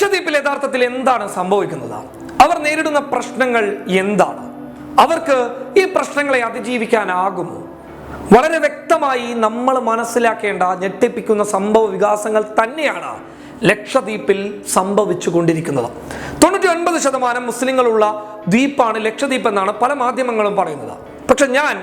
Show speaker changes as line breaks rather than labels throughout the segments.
ലക്ഷദ്വീപിൽ യഥാർത്ഥത്തിൽ എന്താണ് സംഭവിക്കുന്നത്? അവർ നേരിടുന്ന പ്രശ്നങ്ങൾ എന്താണ്? അവർക്ക് ഈ പ്രശ്നങ്ങളെ അതിജീവിക്കാനാകുമോ? വളരെ വ്യക്തമായി നമ്മൾ മനസ്സിലാക്കേണ്ട ഞെട്ടിപ്പിക്കുന്ന സംഭവ വികാസങ്ങൾ തന്നെയാണ് ലക്ഷദ്വീപിൽ സംഭവിച്ചു കൊണ്ടിരിക്കുന്നത് തൊണ്ണൂറ്റി ഒൻപത് ശതമാനം മുസ്ലിങ്ങളുള്ള ദ്വീപാണ് ലക്ഷദ്വീപ് എന്നാണ് പല മാധ്യമങ്ങളും പറയുന്നത്. പക്ഷെ ഞാൻ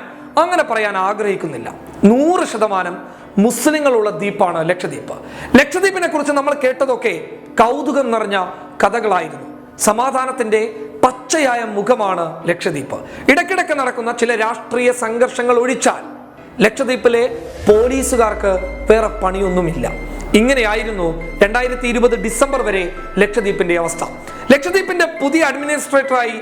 അങ്ങനെ പറയാൻ ആഗ്രഹിക്കുന്നില്ല. നൂറ് ശതമാനം മുസ്ലിങ്ങളുള്ള ദ്വീപാണ് ലക്ഷദ്വീപ്. ലക്ഷദ്വീപിനെ കുറിച്ച് നമ്മൾ കേട്ടതൊക്കെ കൗതുകം നിറഞ്ഞ കഥകളായിരുന്നു. സമാധാനത്തിന്റെ പച്ചയായ മുഖമാണ് ലക്ഷദ്വീപ്. ഇടയ്ക്കിടയ്ക്ക് നടക്കുന്ന ചില രാഷ്ട്രീയ സംഘർഷങ്ങൾ ഒഴിച്ചാൽ ലക്ഷദ്വീപിലെ പോലീസുകാർക്ക് വേറെ പണിയൊന്നുമില്ല. ഇങ്ങനെയായിരുന്നു രണ്ടായിരത്തി ഇരുപത് ഡിസംബർ വരെ ലക്ഷദ്വീപിന്റെ അവസ്ഥ. ലക്ഷദ്വീപിന്റെ പുതിയ അഡ്മിനിസ്ട്രേറ്ററായി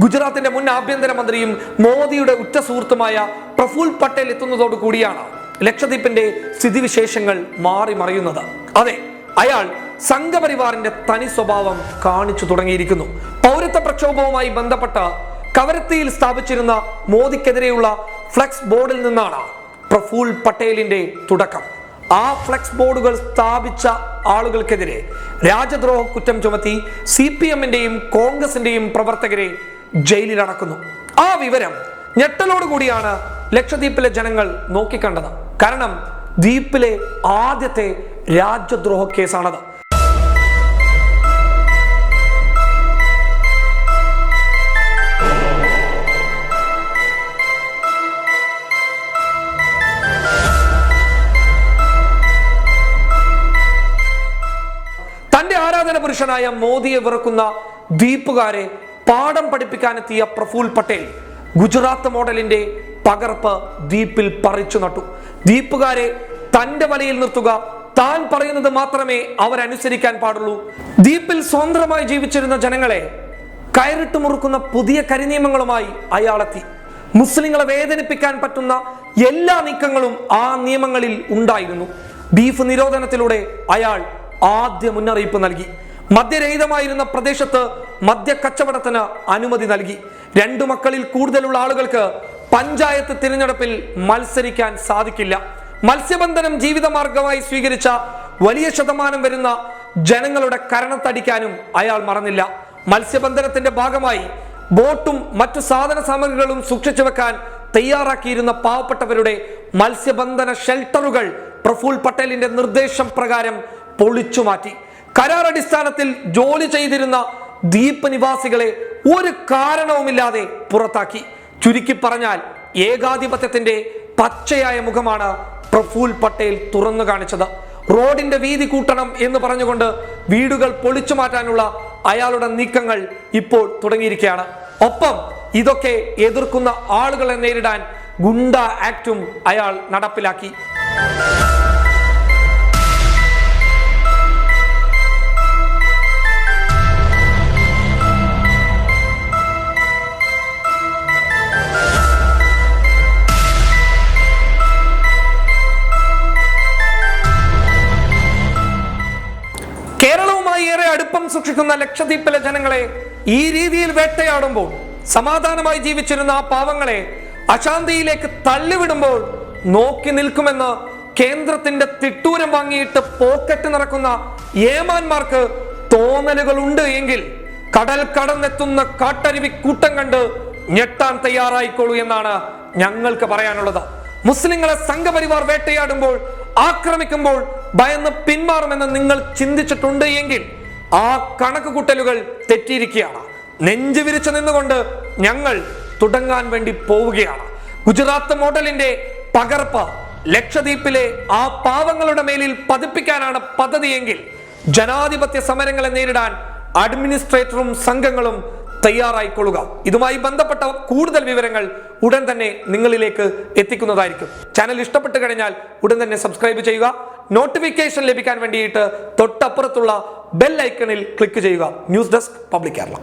ഗുജറാത്തിന്റെ മുൻ ആഭ്യന്തരമന്ത്രിയും മോദിയുടെ ഉറ്റ സുഹൃത്തുമായ പ്രഫുൽ പട്ടേൽ എത്തുന്നതോടു കൂടിയാണ് ലക്ഷദ്വീപിന്റെ സ്ഥിതിവിശേഷങ്ങൾ മാറി മറിയുന്നത് അതെ അയാൾ സംഘപരിവാറിന്റെ തനി സ്വഭാവം കാണിച്ചു തുടങ്ങിയിരിക്കുന്നു. പൗരത്വ പ്രക്ഷോഭവുമായി ബന്ധപ്പെട്ട കവരത്തിയിൽ സ്ഥാപിച്ചിരുന്ന മോദിക്കെതിരെയുള്ള ഫ്ലെക്സ് ബോർഡിൽ നിന്നാണ് പ്രഫുൽ പട്ടേലിന്റെ തുടക്കം. ആ ഫ്ലെക്സ് ബോർഡുകൾ സ്ഥാപിച്ച ആളുകൾക്കെതിരെ രാജദ്രോഹ കുറ്റം ചുമത്തി സി പി എമ്മിന്റെയും കോൺഗ്രസിന്റെയും പ്രവർത്തകരെ ജയിലിലടക്കുന്നു. ആ വിവരം ഞെട്ടലോടുകൂടിയാണ് ലക്ഷദ്വീപിലെ ജനങ്ങൾ നോക്കിക്കണ്ടത്. കാരണം ദ്വീപിലെ ആദ്യത്തെ രാജ്യദ്രോഹ കേസാണത്. പുരുഷനായ മോദിയെ വെറുക്കുന്ന ദ്വീപുകാരെ പാഠം പഠിപ്പിക്കാനെത്തിയ പ്രഫുൽ പട്ടേൽ ഗുജറാത്ത് മോഡലിന്റെ പകർപ്പ് ദ്വീപിൽ പറിച്ചു നട്ടു. ദ്വീപുകാരെ തന്റെ വലയിൽ നിർത്തുക താൻ പറയുന്നത് മാത്രമേ അവരനുസരിക്കാൻ പാടുള്ളൂ. ദ്വീപിൽ സ്വതന്ത്രമായി ജീവിച്ചിരുന്ന ജനങ്ങളെ കയറിട്ട് മുറുക്കുന്ന പുതിയ കരിനിയമങ്ങളുമായി അയാളെത്തി. മുസ്ലിങ്ങളെ വേദനിപ്പിക്കാൻ പറ്റുന്ന എല്ലാ നീക്കങ്ങളും ആ നിയമങ്ങളിൽ ഉണ്ടായിരുന്നു. ബീഫ് നിരോധനത്തിലൂടെ അയാൾ ആദ്യ മുന്നറിയിപ്പ് നൽകി. മദ്യരഹിതമായിരുന്ന പ്രദേശത്ത് മദ്യ കച്ചവടത്തിന് അനുമതി നൽകി. രണ്ടു മക്കളിൽ കൂടുതലുള്ള ആളുകൾക്ക് പഞ്ചായത്ത് തിരഞ്ഞെടുപ്പിൽ മത്സരിക്കാൻ സാധിക്കില്ല. മത്സ്യബന്ധനം ജീവിതമാർഗമായി സ്വീകരിച്ച വലിയ ശതമാനം വരുന്ന ജനങ്ങളുടെ കരണത്തടിക്കാനും അയാൾ മറന്നില്ല. മത്സ്യബന്ധനത്തിന്റെ ഭാഗമായി ബോട്ടും മറ്റു സാധന സാമഗ്രികളും സൂക്ഷിച്ചു വെക്കാൻ തയ്യാറാക്കിയിരുന്ന പാവപ്പെട്ടവരുടെ മത്സ്യബന്ധന ഷെൽട്ടറുകൾ പ്രഫുൽ പട്ടേലിന്റെ നിർദ്ദേശം പ്രകാരം പൊളിച്ചു മാറ്റി കരാർ അടിസ്ഥാനത്തിൽ ജോലി ചെയ്തിരുന്ന ദ്വീപ് നിവാസികളെ ഒരു കാരണവുമില്ലാതെ പുറത്താക്കി. ചുരുക്കി പറഞ്ഞാൽ ഏകാധിപത്യത്തിന്റെ പച്ചയായ മുഖമാണ് പ്രഫുൽ പട്ടേൽ തുറന്നു കാണിച്ചത്. റോഡിന്റെ വീതി കൂട്ടണം എന്ന് പറഞ്ഞുകൊണ്ട് വീടുകൾ പൊളിച്ചു മാറ്റാനുള്ള അയാളുടെ നീക്കങ്ങൾ ഇപ്പോൾ തുടങ്ങിയിരിക്കുകയാണ്. ഒപ്പം ഇതൊക്കെ എതിർക്കുന്ന ആളുകളെ നേരിടാൻ ഗുണ്ട ആക്ടും അയാൾ നടപ്പിലാക്കി. കേരളവുമായി സൂക്ഷിക്കുന്ന ലക്ഷദ്വീപിലെ ജനങ്ങളെ ഈ രീതിയിൽ വേട്ടയാടുമ്പോൾ സമാധാനമായി ജീവിച്ചിരുന്ന ആ പാവങ്ങളെ അശാന്തിയിലേക്ക് തള്ളിവിടുമ്പോൾ നോക്കി നിൽക്കുമെന്ന് കേന്ദ്രത്തിന്റെ തിട്ടൂരം വാങ്ങിയിട്ട് പോക്കറ്റ് നിറക്കുന്ന ഏമാന്മാർക്ക് തോന്നലുകൾ ഉണ്ട് എങ്കിൽ കടൽ കടന്നെത്തുന്ന കാട്ടരുവി കൂട്ടം കണ്ട് ഞെട്ടാൻ തയ്യാറായിക്കോളൂ എന്നാണ് ഞങ്ങൾക്ക് പറയാനുള്ളത്. മുസ്ലിങ്ങളെ സംഘപരിവാർ വേട്ടയാടുമ്പോൾ ആക്രമിക്കുമ്പോൾ ഭയന്ന് പിന്മാറുമെന്ന് നിങ്ങൾ ചിന്തിച്ചിട്ടുണ്ട് എങ്കിൽ ആ കണക്ക് കൂട്ടലുകൾ തെറ്റിയിരിക്കുകയാണ്. നെഞ്ചു വിരിച്ചു നിന്നുകൊണ്ട് ഞങ്ങൾ തുടങ്ങാൻ വേണ്ടി പോവുകയാണ്. ഗുജറാത്ത് മോഡലിന്റെ പകർപ്പ് ലക്ഷദ്വീപിലെ ആ പാവങ്ങളുടെ മേലിൽ പതിപ്പിക്കാനാണ് പദ്ധതിയെങ്കിൽ ജനാധിപത്യ സമരങ്ങളെ നേരിടാൻ അഡ്മിനിസ്ട്രേറ്ററും സംഘങ്ങളും തയ്യാറായിക്കൊള്ളുക. ഇതുമായി ബന്ധപ്പെട്ട കൂടുതൽ വിവരങ്ങൾ ഉടൻ തന്നെ നിങ്ങളിലേക്ക് എത്തിക്കുന്നതായിരിക്കും. ചാനൽ ഇഷ്ടപ്പെട്ട് കഴിഞ്ഞാൽ ഉടൻ തന്നെ സബ്സ്ക്രൈബ് ചെയ്യുക. നോട്ടിഫിക്കേഷൻ ലഭിക്കാൻ വേണ്ടിയിട്ട് തൊട്ടപ്പുറത്തുള്ള ബെൽ ഐക്കണിൽ ക്ലിക്ക് ചെയ്യുക. News desk public Kerala.